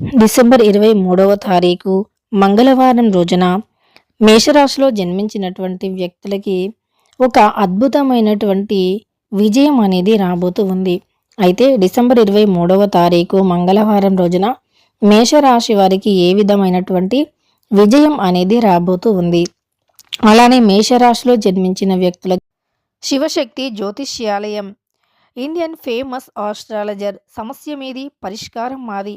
December ఇరవై మూడవ తారీఖు మంగళవారం రోజున మేషరాశిలో జన్మించినటువంటి వ్యక్తులకి ఒక అద్భుతమైనటువంటి విజయం అనేది రాబోతూ ఉంది. అయితే డిసెంబర్ ఇరవై మూడవ తారీఖు మంగళవారం రోజున మేషరాశి వారికి ఏ విధమైనటువంటి విజయం అనేది రాబోతూ ఉంది. అలానే మేషరాశిలో జన్మించిన వ్యక్తుల శివశక్తి జ్యోతిష్యాలయం ఇండియన్ ఫేమస్ ఆస్ట్రాలజర్ సమస్య మీది పరిష్కారం మాది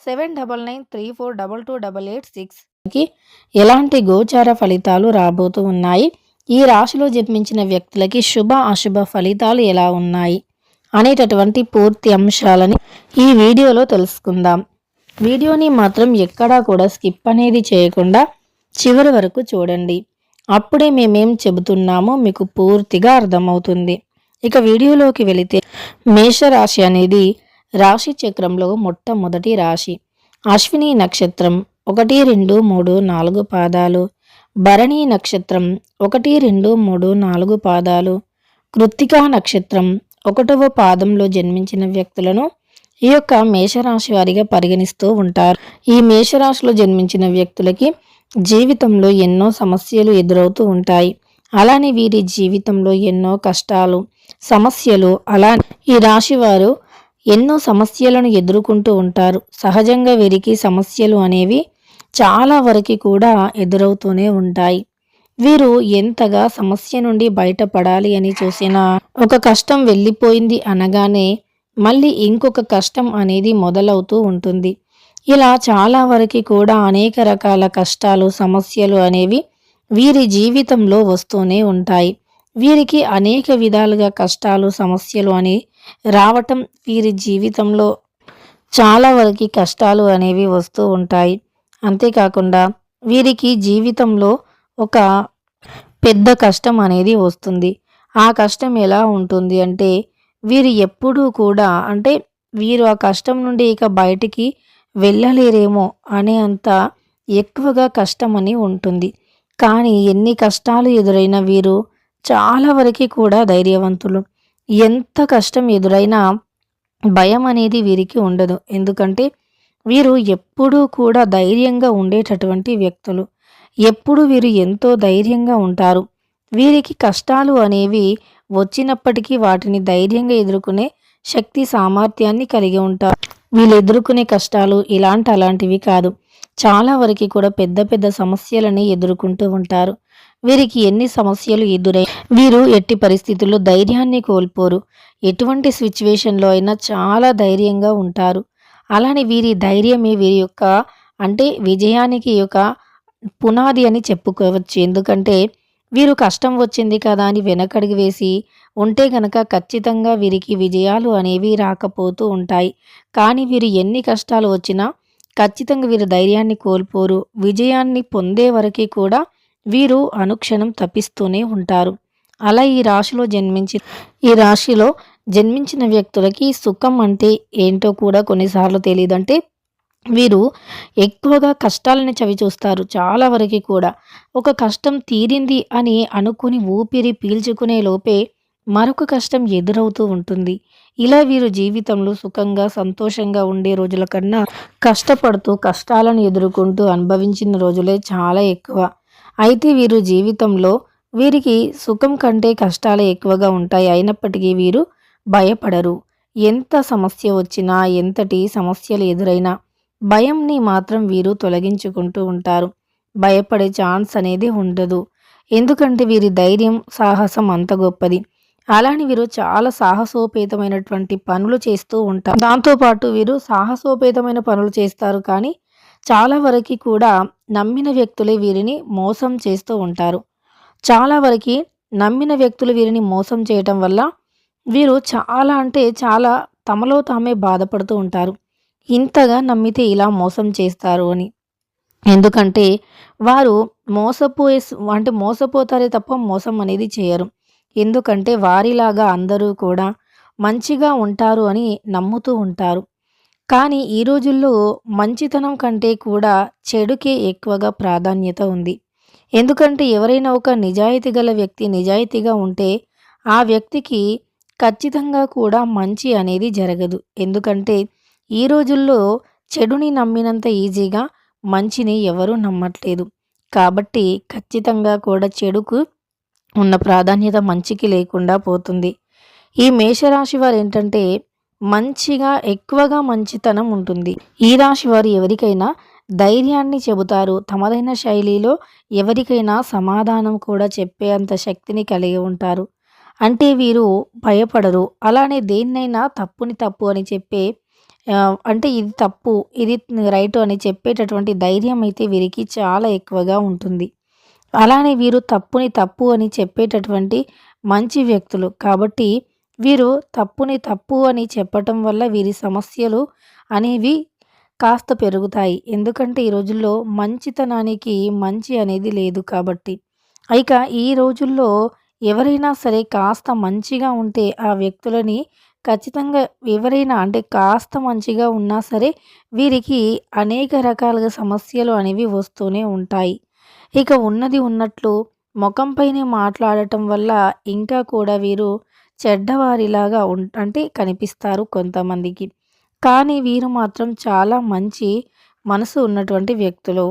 seven double nine three four double two double eight సిక్స్కి ఎలాంటి గోచార ఫలితాలు రాబోతూ ఉన్నాయి? ఈ రాశిలో జన్మించిన వ్యక్తులకి శుభ అశుభ ఫలితాలు ఎలా ఉన్నాయి? అనేటటువంటి పూర్తి అంశాలని ఈ వీడియోలో తెలుసుకుందాం. వీడియోని మాత్రం ఎక్కడా కూడా స్కిప్ అనేది చేయకుండా చివరి వరకు చూడండి. అప్పుడే మేమేం చెబుతున్నామో మీకు పూర్తిగా అర్థమవుతుంది. ఇక వీడియోలోకి వెళితే మేషరాశి అనేది రాశి చక్రంలో మొట్టమొదటి రాశి. అశ్విని నక్షత్రం ఒకటి రెండు మూడు నాలుగు పాదాలు. భరణి నక్షత్రం ఒకటి రెండు మూడు నాలుగు పాదాలు. కృత్తికా నక్షత్రం ఒకటవ పాదంలో జన్మించిన వ్యక్తులను ఈ యొక్క మేషరాశి వారిగా పరిగణిస్తూ ఉంటారు. ఈ మేషరాశిలో జన్మించిన వ్యక్తులకి జీవితంలో ఎన్నో సమస్యలు ఎదురవుతూ ఉంటాయి. అలానే వీరి జీవితంలో ఎన్నో కష్టాలు సమస్యలు అలా ఈ రాశి వారు ఎన్నో సమస్యలను ఎదుర్కొంటూ ఉంటారు. సహజంగా వీరికి సమస్యలు అనేవి చాలా వరకు కూడా ఎదురవుతూనే ఉంటాయి. వీరు ఎంతగా సమస్య నుండి బయటపడాలి అని చూసినా ఒక కష్టం వెళ్ళిపోయింది అనగానే మళ్ళీ ఇంకొక కష్టం అనేది మొదలవుతూ ఉంటుంది. ఇలా చాలా వరకు కూడా అనేక రకాల కష్టాలు సమస్యలు అనేవి వీరి జీవితంలో వస్తూనే ఉంటాయి. వీరికి అనేక విధాలుగా కష్టాలు సమస్యలు అని రావటం వీరి జీవితంలో చాలా వరకు కష్టాలు అనేవి వస్తూ ఉంటాయి. అంతేకాకుండా వీరికి జీవితంలో ఒక పెద్ద కష్టం అనేది వస్తుంది. ఆ కష్టం ఎలా ఉంటుంది అంటే వీరు ఎప్పుడూ కూడా అంటే వీరు ఆ కష్టం నుండి ఇక బయటికి వెళ్ళలేరేమో అనే అంత ఎక్కువగా కష్టం అని ఉంటుంది. కానీ ఎన్ని కష్టాలు ఎదురైన వీరు చాలా వరకు కూడా ధైర్యవంతులు. ఎంత కష్టం ఎదురైనా భయం అనేది వీరికి ఉండదు. ఎందుకంటే వీరు ఎప్పుడూ కూడా ధైర్యంగా ఉండేటటువంటి వ్యక్తులు. ఎప్పుడు వీరు ఎంతో ధైర్యంగా ఉంటారు. వీరికి కష్టాలు అనేవి వచ్చినప్పటికీ వాటిని ధైర్యంగా ఎదుర్కొనే శక్తి సామర్థ్యాన్ని కలిగి ఉంటారు. వీళ్ళు ఎదుర్కొనే కష్టాలు ఇలాంటి అలాంటివి కాదు. చాలా వరకు కూడా పెద్ద పెద్ద సమస్యలని ఎదుర్కొంటూ ఉంటారు. వీరికి ఎన్ని సమస్యలు ఎదురై వీరు ఎట్టి పరిస్థితుల్లో ధైర్యాన్ని కోల్పోరు. ఎటువంటి సిచ్యువేషన్లో అయినా చాలా ధైర్యంగా ఉంటారు. అలానే వీరి ధైర్యమే వీరి యొక్క అంటే విజయానికి యొక్క పునాది అని చెప్పుకోవచ్చు. ఎందుకంటే వీరు కష్టం వచ్చింది కదా అని వెనకడిగి వేసి ఉంటే గనక ఖచ్చితంగా వీరికి విజయాలు అనేవి రాకపోతూ ఉంటాయి. కానీ వీరు ఎన్ని కష్టాలు వచ్చినా ఖచ్చితంగా వీరు ధైర్యాన్ని కోల్పోరు. విజయాన్ని పొందే వరకు కూడా వీరు అనుక్షణం తప్పిస్తూనే ఉంటారు. అలా ఈ రాశిలో జన్మించి ఈ రాశిలో జన్మించిన వ్యక్తులకి సుఖం అంటే ఏంటో కూడా కొన్నిసార్లు తెలియదంటే వీరు ఎక్కువగా కష్టాలని చవి చూస్తారు చాలా వరకు కూడా. ఒక కష్టం తీరింది అని అనుకుని ఊపిరి పీల్చుకునే లోపే మరొక కష్టం ఎదురవుతూ ఉంటుంది. ఇలా వీరు జీవితంలో సుఖంగా సంతోషంగా ఉండే రోజుల కన్నా కష్టపడుతూ కష్టాలను ఎదుర్కొంటూ అనుభవించిన రోజులే చాలా ఎక్కువ. అయితే వీరు జీవితంలో వీరికి సుఖం కంటే కష్టాలు ఎక్కువగా ఉంటాయి. అయినప్పటికీ వీరు భయపడరు. ఎంత సమస్య వచ్చినా ఎంతటి సమస్యలు ఎదురైనా భయంని మాత్రం వీరు తొలగించుకుంటూ ఉంటారు. భయపడే ఛాన్స్ అనేది ఉండదు. ఎందుకంటే వీరి ధైర్యం సాహసం అంత గొప్పది. అలానే వీరు చాలా సాహసోపేతమైనటువంటి పనులు చేస్తూ ఉంటారు. దాంతోపాటు వీరు సాహసోపేతమైన పనులు చేస్తారు కానీ చాలా వరకు కూడా నమ్మిన వ్యక్తులే వీరిని మోసం చేస్తూ ఉంటారు. చాలా వరకు నమ్మిన వ్యక్తులు వీరిని మోసం చేయటం వల్ల వీరు చాలా అంటే చాలా తమలో తామే బాధపడుతూ ఉంటారు. ఇంతగా నమ్మితే ఇలా మోసం చేస్తారు అని. ఎందుకంటే వారు మోసపోయే అంటే మోసపోతారే తప్ప మోసం అనేది చేయరు. ఎందుకంటే వారిలాగా అందరూ కూడా మంచిగా ఉంటారు అని నమ్ముతూ ఉంటారు. కానీ ఈ రోజుల్లో మంచితనం కంటే కూడా చెడుకే ఎక్కువగా ప్రాధాన్యత ఉంది. ఎందుకంటే ఎవరైనా ఒక నిజాయితీ గల వ్యక్తి నిజాయితీగా ఉంటే ఆ వ్యక్తికి ఖచ్చితంగా కూడా మంచి అనేది జరగదు. ఎందుకంటే ఈ రోజుల్లో చెడుని నమ్మినంత ఈజీగా మంచిని ఎవరూ నమ్మట్లేదు. కాబట్టి ఖచ్చితంగా కూడా చెడుకు ఉన్న ప్రాధాన్యత మంచికి లేకుండా పోతుంది. ఈ మేషరాశి వారు ఏంటంటే మంచిగా ఎక్కువగా మంచితనం ఉంటుంది. ఈ రాశి వారు ఎవరికైనా ధైర్యాన్ని చెబుతారు. తమదైన శైలిలో ఎవరికైనా సమాధానం కూడా చెప్పే అంత శక్తిని కలిగి ఉంటారు. అంటే వీరు భయపడరు. అలానే దేన్నైనా తప్పుని తప్పు అని చెప్పే అంటే ఇది తప్పు ఇది రైట్ అని చెప్పేటటువంటి ధైర్యం అయితే వీరికి చాలా ఎక్కువగా ఉంటుంది. అలానే వీరు తప్పుని తప్పు అని చెప్పేటటువంటి మంచి వ్యక్తులు. కాబట్టి వీరు తప్పుని తప్పు అని చెప్పటం వల్ల వీరి సమస్యలు అనేవి కాస్త పెరుగుతాయి. ఎందుకంటే ఈ రోజుల్లో మంచితనానికి మంచి అనేది లేదు కాబట్టి. ఇక ఈ రోజుల్లో ఎవరైనా సరే కాస్త మంచిగా ఉంటే ఆ వ్యక్తులని ఖచ్చితంగా ఎవరైనా అంటే కాస్త మంచిగా ఉన్నా సరే వీరికి అనేక రకాలుగా సమస్యలు అనేవి వస్తూనే ఉంటాయి. ఇక ఉన్నది ఉన్నట్లు ముఖంపైనే మాట్లాడటం వల్ల ఇంకా కూడా వీరు చెడ్డవారిలాగా ఉం అంటే కనిపిస్తారు కొంతమందికి. కానీ వీరు మాత్రం చాలా మంచి మనసు ఉన్నటువంటి వ్యక్తులు.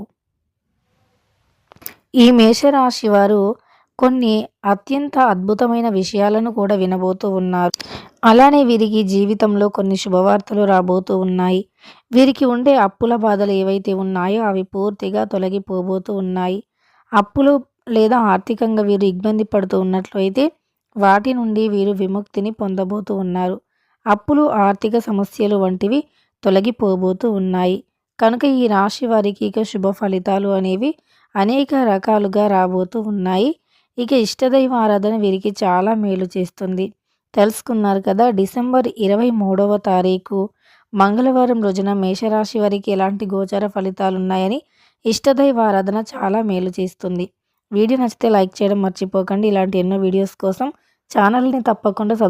ఈ మేషరాశి వారు కొన్ని అత్యంత అద్భుతమైన విషయాలను కూడా వినబోతూ ఉన్నారు. అలానే వీరికి జీవితంలో కొన్ని శుభవార్తలు రాబోతూ ఉన్నాయి. వీరికి ఉండే అప్పుల బాధలు ఏవైతే ఉన్నాయో అవి పూర్తిగా తొలగిపోబోతూ ఉన్నాయి. అప్పులు లేదా ఆర్థికంగా వీరు ఇబ్బంది పడుతూ ఉన్నట్లయితే వాటి నుండి వీరు విముక్తిని పొందబోతూ ఉన్నారు. అప్పులు ఆర్థిక సమస్యలు వంటివి తొలగిపోబోతూ ఉన్నాయి. కనుక ఈ రాశి వారికి ఇక శుభ ఫలితాలు అనేవి అనేక రకాలుగా రాబోతూ ఉన్నాయి. ఇక ఇష్టదైవ ఆరాధన వీరికి చాలా మేలు చేస్తుంది. తెలుసుకున్నారు కదా డిసెంబర్ ఇరవై మూడవ తారీఖు. మంగళవారం రోజున మేషరాశి వారికి ఎలాంటి గోచర ఫలితాలు ఉన్నాయని ఇష్టదైవ ఆరాధన చాలా మేలు చేస్తుంది. వీడియో నచ్చితే లైక్ చేయడం మర్చిపోకండి. ఇలాంటి ఎన్నో వీడియోస్ కోసం ఛానల్ని తప్పకుండా